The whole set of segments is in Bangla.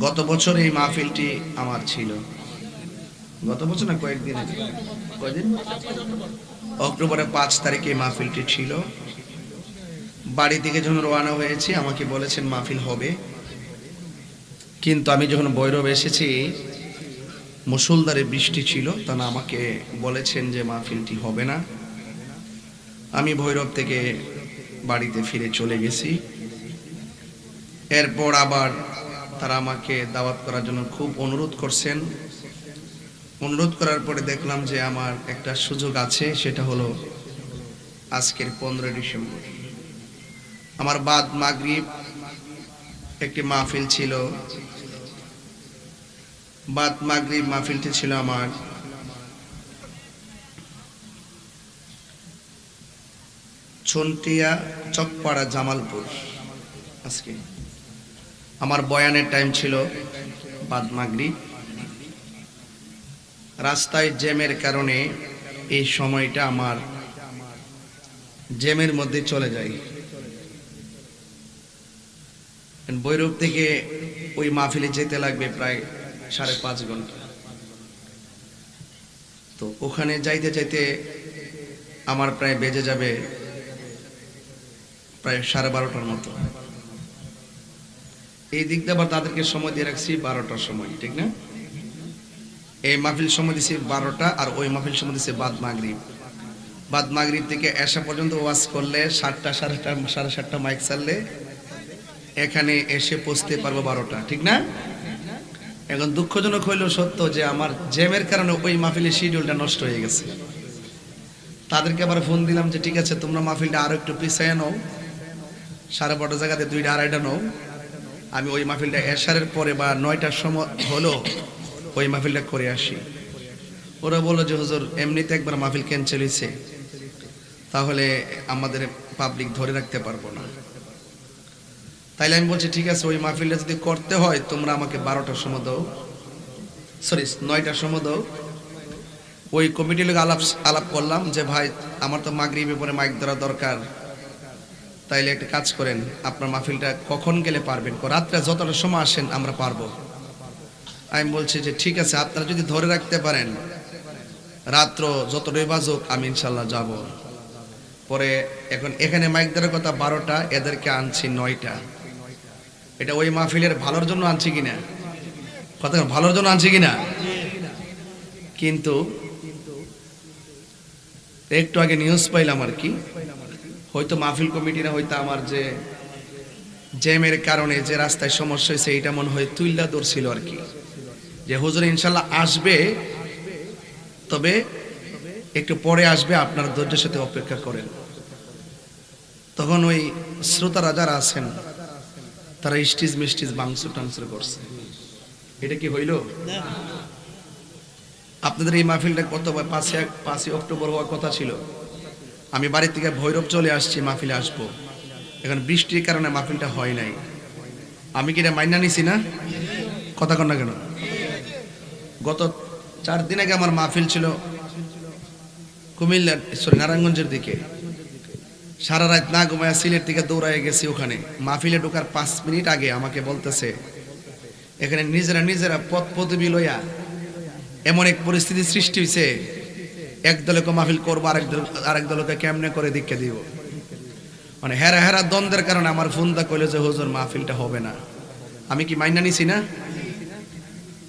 গত বছর এই মাহফিলটি আমার ছিল। গত বছর না কয়েকদিন আগে? কয়দিন? অক্টোবরের পাঁচ তারিখে এই মাহফিলটি ছিল। বাড়ি থেকে যখন রওনা হয়েছি, আমাকে বলেছেন মাহফিল হবে। কিন্তু আমি যখন বৈরব এসেছি, মুসুলধারে বৃষ্টি ছিল তারা আমাকে বলেছেন যে মাহফিলটি হবে না। আমি ভৈরব থেকে বাড়িতে ফিরে চলে গেছি। এরপর আবার তারা আমাকে দাওয়াত করার জন্য খুব অনুরোধ করছেন। অনুরোধ করার পরে দেখলাম যে আমার একটা সুযোগ আছে, সেটা হলো আজকের পনেরোই ডিসেম্বর। আমার বাদ মাগরিব একটি মাহফিল ছিল। বাদ মাগরিব মাহফিলটি ছিল আমার ছন্টিয়া চকপাড়া জামালপুর। আজকে আমার বয়ানের টাইম ছিল বাদ মাগরিব রাস্তায় জ্যামের কারণে এই সময়টা আমার জ্যামের মধ্যে চলে যায়। বৈরব থেকে ওই মাহফিলে যেতে লাগবে প্রায় সাড়ে পাঁচ ঘণ্টা। তো ওখানে যাইতে যাইতে আমার প্রায় বেজে যাবে প্রায় সাড়ে বারোটার মতো। এই দিক দিয়ে আবার তাদেরকে সময় দিয়ে রাখছি বারোটার সময়, ঠিক না? এই মাহফিল সময় দিছি বারোটা আর ওই মাহফিল সময় দিছি বাদ মাগরিব। বাদ মাগরিব থেকে এসা পর্যন্ত ওয়াজ করলে সাতটা সাড়ে সাতটা সাড়ে সাতটা মাইক চাললে এখানে এসে পৌঁছতে পারব বারোটা, ঠিক না? এখন দুঃখজনক হইলেও সত্য যে আমার জ্যামের কারণে ওই মাহফিলের শিডিউলটা নষ্ট হয়ে গেছে। তাদেরকে আবার ফোন দিলাম যে, ঠিক আছে, তোমরা মাহফিলটা আরও একটু পিছিয়ে নাও। সাড়ে বারোটা জায়গাতে দুইটা, আড়াইটা নাও। আমি ওই মাহফিলটা এশারের পরে বা নয়টার সময় হলো ওই মাহফিলটা করে আসি। ওরা বলল যে, হুজুর, এমনিতে একবার মাহফিল ক্যান্সেল হয়েছে। তাহলে আমাদের পাবলিক ধরে রাখতে পারব না। তাইলে আমি বলছি, ঠিক আছে, ওই মাহফিলটা যদি করতে হয়, তোমরা আমাকে বারোটার সময় দাও। সরি নয়টার সময় দাও। ওই কমিটির লোক আলাপ আলাপ করলাম যে, ভাই, আমার তো মাগরিবে পরে মাইক ধরা দরকার। তাইলে একটা কাজ করেন, আপনার মাহফিলটা কখন গেলে পারবেন? রাত্রে যতটা সময় আসেন, আমরা পারব। আমি বলছি যে, ঠিক আছে, আপনারা যদি ধরে রাখতে পারেন, রাত্র যতটাই বাজুক আমি ইনশাল্লাহ যাব। পরে এখন এখানে মাইক দেওয়ার কথা, বারোটা, এদেরকে আনছি নয়টা। এটা ওই মাহফিলের ভালোর জন্য আনছি কিনা? কথা ভালোর জন্য আনছি কিনা? কিন্তু একটু আগে নিউজ পাইলাম আর কি। হয়তো মাহফিল কমিটিরা হয়তো আমার যে জ্যামের কারণে যে রাস্তায় সমস্যা হয়েছে এটা মনে হয় তুইল্লা ধরছিল আর কি। যে হুজুর ইনশাল্লাহ আসবে তবে একটু পরে আসবে আপনার ধৈর্যের সাথে অপেক্ষা করেন। তখন ওই শ্রোতারা যারা আছেন তারা স্টিজ মিস্টিজ বাংসুর টাংসুর করছে। এটা কি হইল? আপনাদের এই মাহফিলটা কত পাঁচই পাঁচই অক্টোবর হওয়ার কথা ছিল? আমি বাড়ি থেকে ভৈরব চলে আসছি, মাহফিলে আসব। এখন বৃষ্টির কারণে মাহফিলটা হয় নাই। আমি কি এটা মাইনা নিছি না? কথা কন না কেন? গত চার দিন আগে আমার মাহফিল ছিল কুমিল্লা সরি নারায়ণগঞ্জের দিকে। সারা রাত না ঘুমায় সিলেট থেকে দৌড়ায় গেছি ওখানে। মাহফিলে ঢোকার পাঁচ মিনিট আগে আমাকে বলতেছে, এখানে নিজেরা নিজেরা পথ পদবি লইয়া এমন এক পরিস্থিতি সৃষ্টি হয়েছে এক দলকে মাহফিল করব, আরেক দল আরেক দলকে কেমনে করে দীক্ষা দিব? মানে হেরা হেরা দ্বন্দ্বের কারণে আমার ফোনটা কইলো যে, হুজুর, মাহফিলটা হবে না। আমি কি মাইনা নিছি না?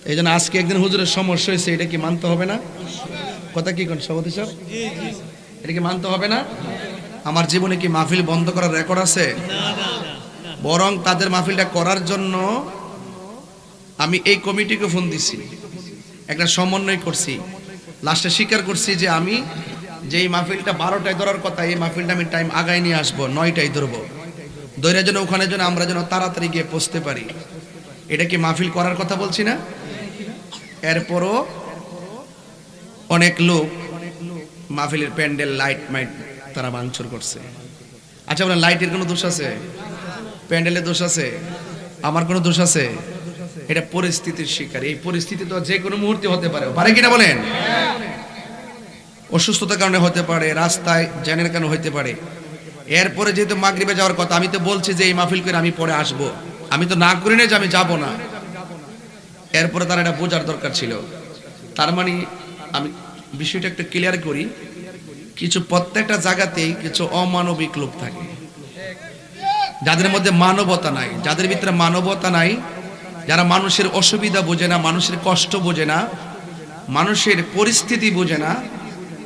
এই জন্য আজকে একদিন হুজুরের সমস্যা হয়েছে, এটা কি মানতে হবে না? কথা কি কোন সভাপতি সাহেব এটা কি মানতে হবে না? আমার জীবনে কি মাহফিল বন্ধ করার রেকর্ড আছে? বরং তাদের মাহফিলটা করার জন্য আমি এই কমিটিকে ফোন দিছি। একটা সমন্বয় করছি। লাস্টে স্বীকার করছি যে আমি যে এই মাহফিলটা বারোটায় ধরার কথা, এই মাহফিলটা আমি টাইম আগায় নিয়ে আসব, নয়টায় ধরবো। দৈরা যেন ওখানে যেন আমরা যেন তাড়াতাড়ি গিয়ে পৌঁছতে পারি। এটা কি মাহফিল করার কথা বলছি না? এরপরও অনেক লোক মাহফিলের প্যান্ডেল, লাইট মাইট তারা ভাঙচুর করছে। আচ্ছা বলেন, লাইটের কোনো দোষ আছে? প্যান্ডেলের দোষ আছে? আমার কোনো দোষ আছে? এটা পরিস্থিতির শিকার। এই পরিস্থিতি তো যে কোনো মুহূর্তে হতে পারে। পারে কিনা বলেন? অসুস্থতার কারণে হতে পারে, রাস্তায় জ্যানের কারণে হতে পারে। এরপরে যেহেতু মাগরিবে যাওয়ার কথা, আমি তো বলছি যে এই মাহফিল করে আমি পরে আসব। আমি তো না করি না যে আমি যাব না। এরপরে তার এটা বোঝার দরকার ছিল। তার মানে আমি বিষয়টা একটু ক্লিয়ার করি। কিছু প্রত্যেকটা জায়গাতেই কিছু অমানবিক লোক থাকে। যাদের মধ্যে মানবতা নাই, যাদের ভিতরে মানবতা নাই যারা মানুষের অসুবিধা বোঝে না, মানুষের কষ্ট বোঝে না, মানুষের পরিস্থিতি বোঝে না,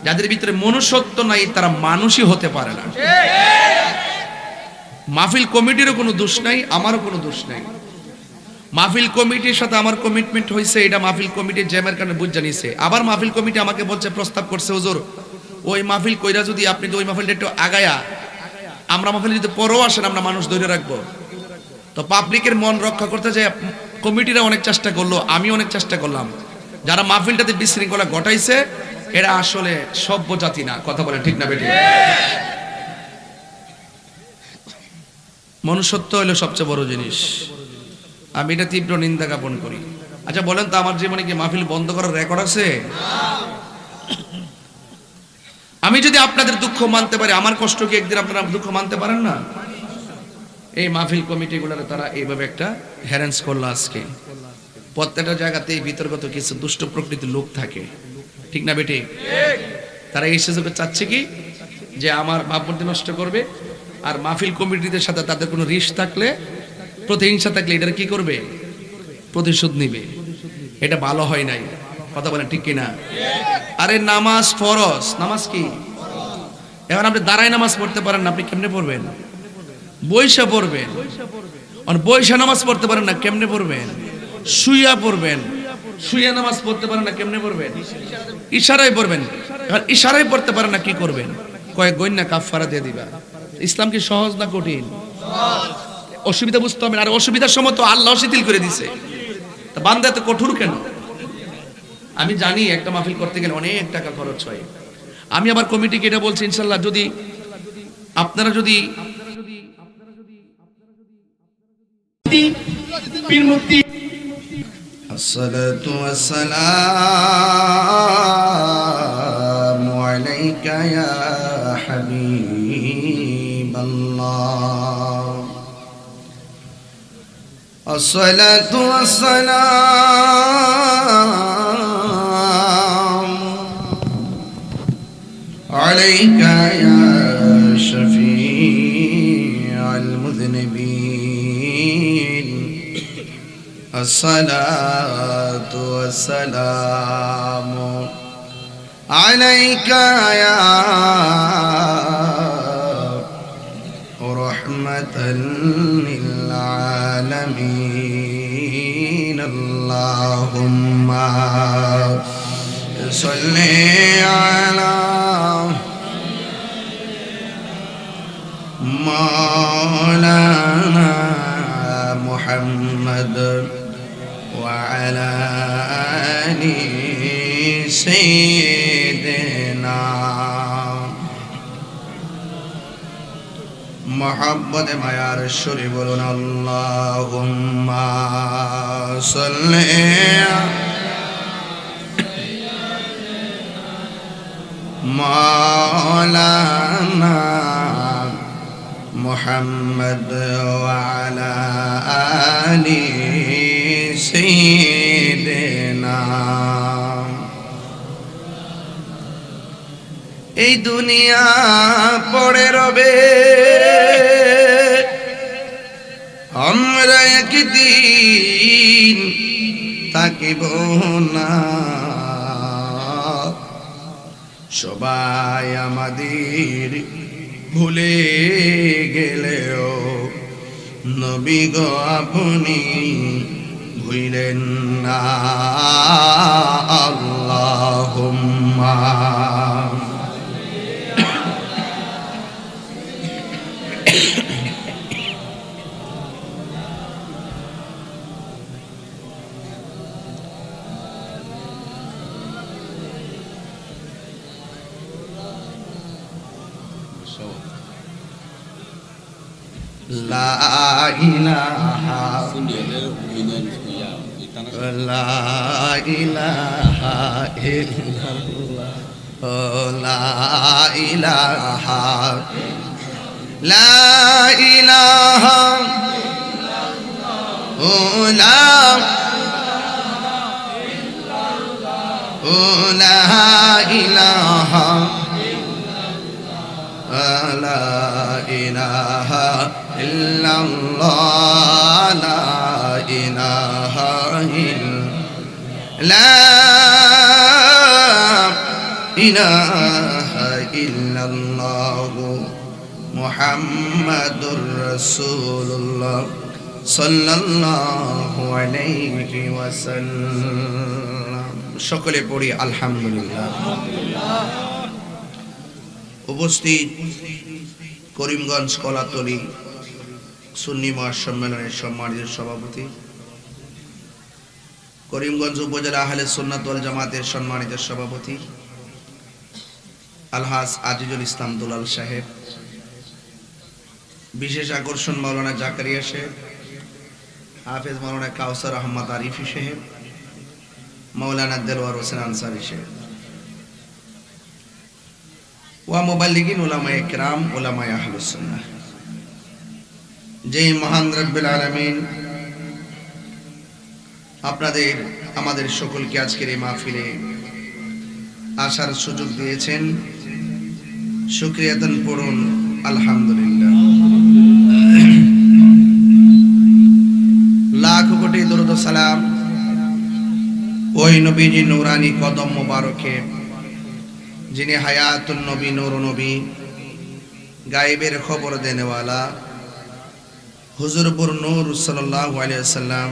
যাদের ভিতরে মনুষ্যত্ব নাই, তারা মানুষই হতে পারে না। মাহফিল কমিটিরও কোনো দোষ নাই, আমারও কোনো দোষ নাই। মাহফিল কমিটির সাথে আমার কমিটমেন্ট হয়েছে এটা মাহফিল কমিটির জ্যামের কারণে বুঝ জানিয়েছে আবার মাহফিল কমিটি আমাকে বলছে, প্রস্তাব করছে, হুজুর, ওই মাহফিল কইরা যদি আপনি ওই মাহফিলটা একটু আগায়া, আমরা মাহফিল যদি পরও আসেন, আমরা মানুষ ধরে রাখব। তো পাবলিকের মন রক্ষা করতে যে কমিটিরা অনেক চেষ্টা করল আমি অনেক চেষ্টা করলাম। যারা মাহফিলটাতে বিশৃঙ্খলা ঘটাইছে, এরা আসলে সভ্য জাতি না, কথা বলে ঠিক না বেটি মনুষ্যত্ব হলো সবচেয়ে বড় জিনিস। আমি এটা তীব্র নিন্দা জ্ঞাপন করি। আচ্ছা বলেন তো, আমার জীবনে কি মাহফিল বন্ধ করার রেকর্ড আছে? আমি যদি আপনাদের দুঃখ মানতে পারি, আমার কষ্ট কি একদিন আপনারা দুঃখ মানতে পারেন না? এই মাহফিল কমিটিগুলোর তারা এইভাবে একটা হ্যারেন্স করল আজকে। প্রত্যেকটা জায়গাতে বিতর্কত কিছু দুষ্ট প্রকৃতির লোক থাকে। ঠিক না বেটি? তারা এই সুযোগে চাচ্ছে কি? যে আমার ভাবমূর্তি নষ্ট করবে, আর মাহফিল কমিটিদের সাথে তাদের কোনো রিস থাকলে, প্রতিহিংসা থাকলে এটার কি করবে? প্রতিশোধ নিবে। এটা ভালো হয় নাই। কথা বলেন ঠিক কিনা? আরে নামাজ ফরজ। নামাজ কি? এখন আপনি দাঁড়ায় নামাজ পড়তে পারেন না, আপনি কেমনে পড়বেন? বৈশা পড়বেন। আর বৈশা নামাজ পড়তে পারেন না, কেমনে পড়বেন? শুইয়া পড়বেন। শুইয়া নামাজ পড়তে পারেন না, কেমনে পড়বেন? ইশারায় পড়বেন। এবার ইশারায় পড়তে পারেন না, কি করবেন? কয়েক গণ্যা কাফারা দিয়ে দিবা। ইসলাম কি সহজ না কঠিন? অসুবিধা বুঝতে হবে আর অসুবিধার সময় তো আল্লাহ শিথিল করে দিছে। তা বান্দা এত কঠোর কেন? আমি জানি একটা মাহফিল করতে গেলে অনেক টাকা খরচ হয়। আমি আবার কমিটিকে এটা বলছি, ইনশাল্লাহ, যদি আপনারা যদি الصلاة والسلام عليك يا حبيب الله الصلاة والسلام عليك يا الصلاة والسلام عليك يا رحمة للعالمين. اللهم صل على مولانا محمد. وعلى آل سيدنا محبت ما شری بولون اللهم صل مولانا محمد وعلى آله এই দুনিয়া পড়ে রবে। আমরা একদিন থাকিব না। সবাই আমাদের ভুলে গেলেও নবী গো আপনি ভুলেন না আল্লাহুম্মা লা ইলাহা লা ইলাহা ইল্লাল্লাহ ও লা ইলাহা লা ইলাহা ও লা লা ইলাহা লা ইলাহা ইল্লাল্লাহ লা ইলাহা ইল্লা ইলাহা ইল্লাল্লাহ মুহাম্মাদুর রাসূলুল্লাহ সাল্লাল্লাহু আলাইহি ওয়াসাল্লাম। সকলে পড়ি আলহামদুলিল্লাহ। উপস্থিত করিমগঞ্জ কলাতলি সুন্নি মহাসম্মেলনের সম্মানিত সভাপতি করিমগঞ্জ উপজেলা আহলে ওয়াল জামাতের সম্মানিত সভাপতি আলহাজ আজিজুল ইসলাম দুলাল সাহেব। বিশেষ আকর্ষণ মৌলানা জাকারিয়া সাহেব, হাফেজ মৌলানা কাউসার আহমদ আরিফি সাহেব মৌলানা দেলওয়ার হোসেন আনসারি সাহেব। ওয়া মুবাল্লিগিন উলামায়ে কিরাম, উলামায়ে আহলুস সুন্নাহ। যেই মহান রব্বুল আলামিন আপনাদের, আমাদের সকলকে আজকের এই মাহফিলে আসার সুযোগ দিয়েছেন। শুক্রিয়াতন পড়ুন আলহামদুলিল্লাহ। লাখ কোটি দরুদ সালাম ওই নবীজি নুরানি কদম মোবারকে, যিনি হায়াতুল নবী, নূর নবী, গায়েবের খবর দেনেওয়ালা, হুজুরপুর নূর সাল্লাল্লাহু আলাইহি সাল্লাম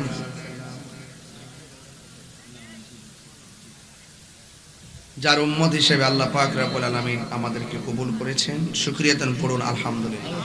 যার উম্মত হিসেবে আল্লাহ পাক রাবুল আলমিন আমাদেরকে কবুল করেছেন। সুক্রিয়াতন পড়ুন আলহামদুলিল্লাহ।